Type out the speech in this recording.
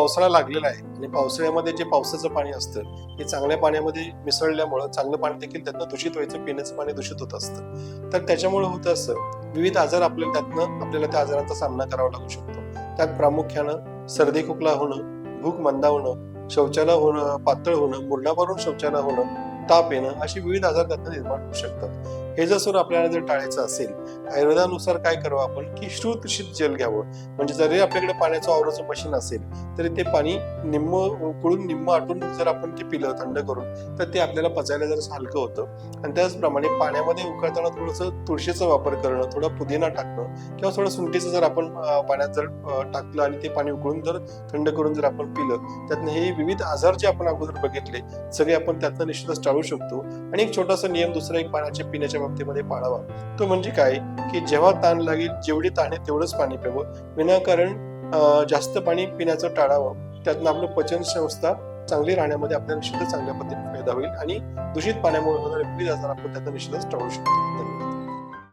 पावसाळा लागलेला आहे आणि पावसाळ्यामध्ये जे पावसाचं पाणी असतं हे चांगल्या पाण्यामध्ये मिसळल्यामुळं चांगलं पाणी देखील त्यातनं दूषित व्हायचं पिण्याचं पाणी दूषित होत असतं. तर त्याच्यामुळे होतं असं विविध आजार आपल्याला त्यातनं आपल्याला त्या आजारांचा सामना करावा लागू शकतो. त्यात प्रामुख्यानं सर्दी खोकला होणं भूक मंदावणं शौचालय होणं पातळ होणं मुरडा भरून शौचालय होणं ताप येणं अशी विविध आजार त्यातनं निर्माण होऊ शकतात. हे जर सर आपल्याला जर टाळायचं असेल आयुर्वेदानुसार काय करावं आपण? की श्रुतशीत जल घ्यावं. म्हणजे जरी आपल्याकडे पाण्याचं आवराचं मशीन असेल तरी ते पाणी निम्म उकळून निम्म आटून जर आपण ते पिलं थंड करून तर ते आपल्याला पचायला जर हलकं होतं. आणि त्याचप्रमाणे पाण्यामध्ये उकळताना थोडंसं तुळशीचा वापर करणं थोडा पुदिना टाकणं किंवा थोडं सुंठीचं जर आपण पाण्यात जर टाकलं आणि ते पाणी उकळून जर थंड करून जर आपण पिलं त्यातनं हे विविध आजार जे आपण अगोदर बघितले सगळे आपण त्यातनं निश्चितच टाळू शकतो. आणि एक छोटासा नियम दुसरा एक पाण्याच्या पिण्याच्या बाबतीमध्ये पाळावा. तो म्हणजे काय? की जेव्हा ताण लागेल जेवढी ताण आहे तेवढंच पाणी प्यावं. विनाकारण जास्त पाणी पिण्याचं टाळावं. त्यातनं आपलं पचन संस्था चांगली राहण्यामध्ये आपल्याला निश्चितच चांगल्या पद्धतीने फायदा होईल आणि दूषित पाण्यामुळे होणारे विविध आजार आपण त्यातनं निश्चितच टाळू शकतो. धन्यवाद.